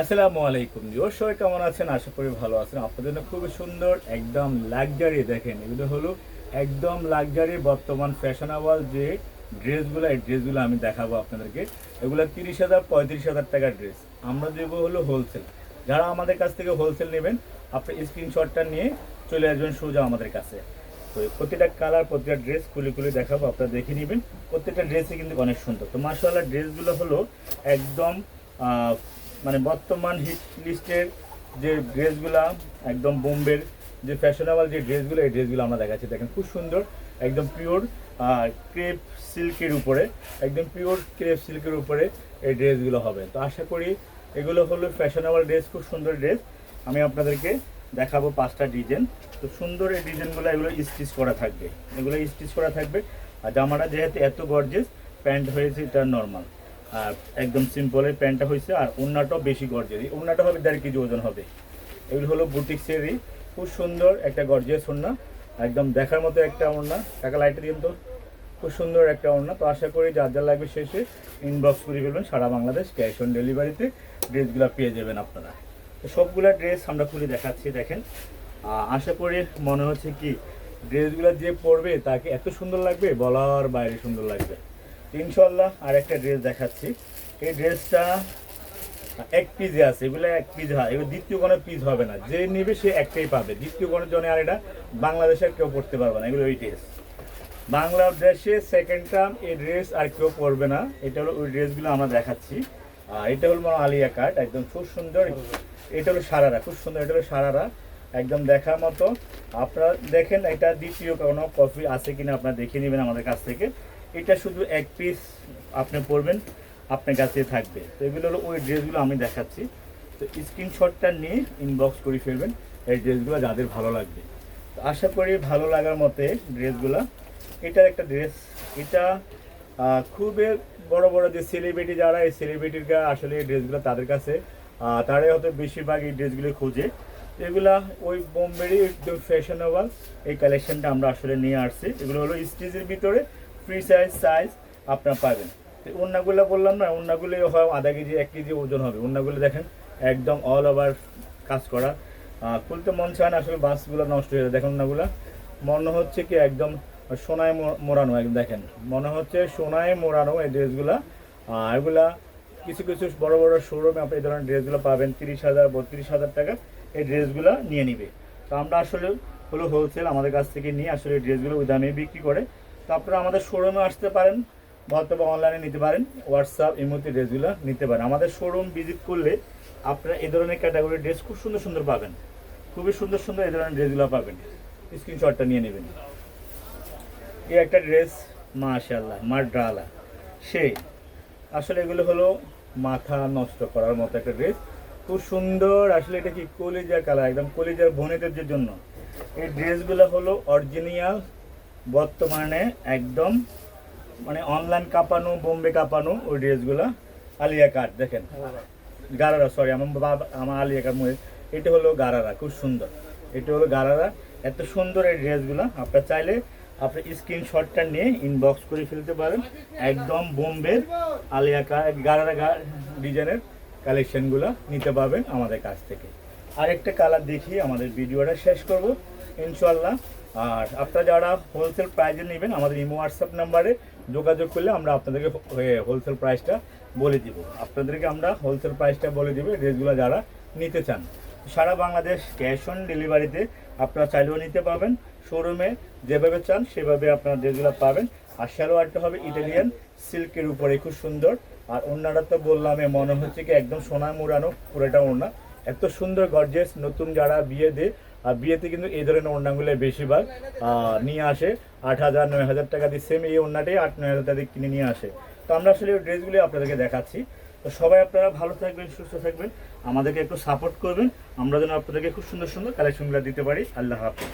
আসসালামু আলাইকুম জিও সবাই কেমন আছেন? আশা করি ভালো আছেন। আপনাদের জন্য খুবই সুন্দর, একদম লাক্সারি দেখেন, এগুলো হলো একদম লাক্সারি বর্তমান ফ্যাশনেবল যে ড্রেসগুলো, এই ড্রেসগুলো আমি দেখাবো আপনাদেরকে। এগুলো তিরিশ হাজার, পঁয়ত্রিশ হাজার টাকার ড্রেস। আমরা দেবো হলো হোলসেল যারা আমাদের কাছ থেকে হোলসেল নেবেন, আপনি স্ক্রিনশটটা নিয়ে চলে আসবেন সোজা আমাদের কাছে। তো প্রতিটা কালার প্রতিটা ড্রেস খুলে খুলে দেখাবো, আপনারা দেখে নেবেন। প্রত্যেকটা ড্রেসই কিন্তু অনেক সুন্দর। তো মার্শাল্লাহ ড্রেসগুলো হলো একদম মানে বর্তমান হিট লিস্টের যে ড্রেসগুলো একদম বোম্বের যে ফ্যাশনেবল যে ড্রেসগুলো এই ড্রেসগুলো আমরা দেখাচ্ছি। দেখেন, খুব সুন্দর, একদম পিওর ক্রেপ সিল্কের উপরে, একদম পিওর ক্রেপ সিল্কের উপরে এই ড্রেসগুলো হবে। তো আশা করি এগুলো হলো ফ্যাশনেবল ড্রেস খুব সুন্দর ড্রেস আমি আপনাদেরকে দেখাবো পাঁচটা ডিজাইন তো সুন্দর এই ডিজাইনগুলো এগুলো স্টিচ করা থাকবে। এগুলো স্টিচ করা থাকবে। আর জামাটা যেহেতু এত গর্জেস প্যান্ট হয়েছে, এটা নর্মাল আর একদম সিম্পলের প্যান্টটা হয়েছে আর ওড়নাটাও বেশি গর্জেস এই ওড়নাটা হবে দেড় কেজি ওজন হবে। এগুলো হলো বুটিক্সেরই খুব সুন্দর একটা গর্জিয়াস ওড়না। একদম দেখার মতো একটা ওড়না। টাকা লাইটে দিন তো। খুব সুন্দর একটা ওড়না। তো আশা করি যার যার লাগবে শেষে ইনবক্স করে ফেলবেন। সারা বাংলাদেশ ক্যাশ অন ডেলিভারিতে ড্রেসগুলো পেয়ে যাবেন আপনারা। তো সবগুলা ড্রেস আমরা খুলে দেখাচ্ছি, দেখেন। আশা করি মনে হচ্ছে কি, ড্রেসগুলো যে পরবে তাকে এত সুন্দর লাগবে, বলার বাইরে সুন্দর লাগবে। ইনশাল্লাহ আর একটা ড্রেস দেখাচ্ছি। এই ড্রেসটা এক পিজে আছে, এগুলো এক পিজ হয়, এগুলো দ্বিতীয় কোনো পিজ হবে না। যে নেবে সে একটাই পাবে। দ্বিতীয় কোনো জন্য আর এটা বাংলাদেশের কেউ পড়তে পারবে না, এগুলো ওই ড্রেস বাংলাদেশে সেকেন্ড টার্ম এই ড্রেস আর কেউ পরবে না, এটা হলো ওই ড্রেসগুলো আমরা দেখাচ্ছি। আর এটা হলো আলিয়া কাট, একদম খুব সুন্দর। এটা হলো সারারা, খুব সুন্দর, এটা হলো সারারা। একদম দেখার মতো। আপনারা দেখেন, এটা দ্বিতীয় কোনো কফি আছে কিনা আপনারা দেখে নেবেন আমাদের কাছ থেকে। এটা শুধু এক পিস আপনি পরবেন, আপনার কাছে থাকবে। তো এগুলো হলো ওই ড্রেসগুলো আমি দেখাচ্ছি। তো স্ক্রিনশটটা নিয়ে ইনবক্স করে ফেলবেন এই ড্রেসগুলো যাদের ভালো লাগবে। তো আশা করি ভালো লাগার মতে ড্রেসগুলো। এটার একটা ড্রেস এটা খুবই বড় বড় যে সেলিব্রিটি যারা, এই সেলিব্রিটির আসলে এই ড্রেসগুলো তাদের কাছে তারাই হয়তো বেশিরভাগ এই ড্রেসগুলো খোঁজে। এগুলা ওই বোম্বেরই একদম ফ্যাশনেবল এই কালেকশনটা আমরা আসলে নিয়ে আসছি। এগুলো হলো স্টিচের ভিতরে ফ্রি সাইজ সাইজ আপনারা পাবেন। ওড়নাগুলো বললাম না ওড়নাগুলো হয় আধা কেজি, এক কেজি ওজন হবে। ওড়নাগুলো দেখেন, একদম অল ওভার কাজ করা। খুলতে মন চায় না, আসলে বাসগুলো নষ্ট হয়ে যায়। দেখেন ওড়নাগুলো মনে হচ্ছে কি একদম সোনায় মোড়ানো, একদম দেখেন। মনে হচ্ছে সোনায় মোড়ানো এই ড্রেসগুলা। এগুলা কিছু কিছু বড় বড় শোরুমে আপনি এই ধরনের ড্রেসগুলো পাবেন, তিরিশ হাজার, বত্রিশ হাজার টাকা। এই ড্রেসগুলো নিয়ে নিবে। তো আমরা আসলে হলো হোলসেল আমাদের কাছ থেকে নিয়ে আসলে ড্রেসগুলো ওই দামে বিক্রি করে তো আপনারা আমাদের শোরুমে আসতে পারেন, অথবা অনলাইনে নিতে পারেন হোয়াটসঅ্যাপ ইমোতে ড্রেসগুলো নিতে পারেন। আমাদের শোরুম ভিজিট করলে আপনারা এ ধরনের ক্যাটাগরির ড্রেস খুব সুন্দর সুন্দর পাবেন। খুবই সুন্দর সুন্দর এই ধরনের ড্রেসগুলো পাবেন। স্ক্রিনশটটা নিয়ে নেবেন। এই একটা ড্রেস মাশাল্লাহ মাড্রালা। সেই, আসলে এগুলো হলো মাথা নষ্ট করার মতো একটা ড্রেস খুব সুন্দর, আসলে এটা কি কলিজা কালার, একদম কলিজার বোনেদের জন্য। এই ড্রেসগুলো হলো অরিজিনাল বর্তমানে একদম মানে অনলাইন কাঁপানো, বোম্বে কাঁপানো ওই ড্রেসগুলো আলিয়া কাট, দেখেন। গারারা সরি আমার বাবা, আমার আলিয়া কাট মনে এটা হলো গারারা, খুব সুন্দর। এটা হলো গারারা। এত সুন্দর এই ড্রেসগুলো। আপনার চাইলে আপনি স্ক্রিনশটটা নিয়ে ইনবক্স করে ফেলতে পারেন। একদম বোম্বের আলিয়া গারারা ডিজাইনের কালেকশনগুলো নিতে পারবেন আমাদের কাছ থেকে। আরেকটা কালার দেখিয়ে আমাদের ভিডিওটা শেষ করব। ইনশাল্লাহ আর আপনারা যারা হোলসেল প্রাইজে নেবেন, আমাদের ইমো হোয়াটসঅ্যাপ নাম্বারে যোগাযোগ করলে আমরা আপনাদেরকে হোলসেল প্রাইসটা বলে দিব। আপনাদেরকে আমরা হোলসেল প্রাইসটা বলে দিব ড্রেসগুলো যারা নিতে চান। সারা বাংলাদেশ ক্যাশ অন ডেলিভারিতে আপনারা চাইলেও নিতে পারবেন। শোরুমে যেভাবে চান, সেভাবে আপনারা ড্রেসগুলো পাবেন। আর সালোয়ারটা হবে ইটালিয়ান সিল্কের উপরে, খুব সুন্দর। আর ওনারা তো বললাম মনে হচ্ছে কি একদম সোনা মুড়ানো, পুরোটা ওড়না। এত সুন্দর গর্জেস নতুন যারা বিয়ে দেয় আর বিয়েতে কিন্তু এই ধরনের ওড়নাগুলো বেশিরভাগ নিয়ে আসে। আট হাজার, নয় হাজার টাকা দিয়ে সেম এই ওড়নাটাই আট, নয় হাজার টাকা দিয়ে কিনে নিয়ে আসে। তো আমরা আসলে ওই ড্রেসগুলি আপনাদেরকে দেখাচ্ছি। তো সবাই আপনারা ভালো থাকবেন, সুস্থ থাকবেন। আমাদেরকে একটু সাপোর্ট করবেন। আমরা যেন আপনাদেরকে খুব সুন্দর সুন্দর কালেকশনগুলো দিতে পারি। আল্লাহ হাফিজ।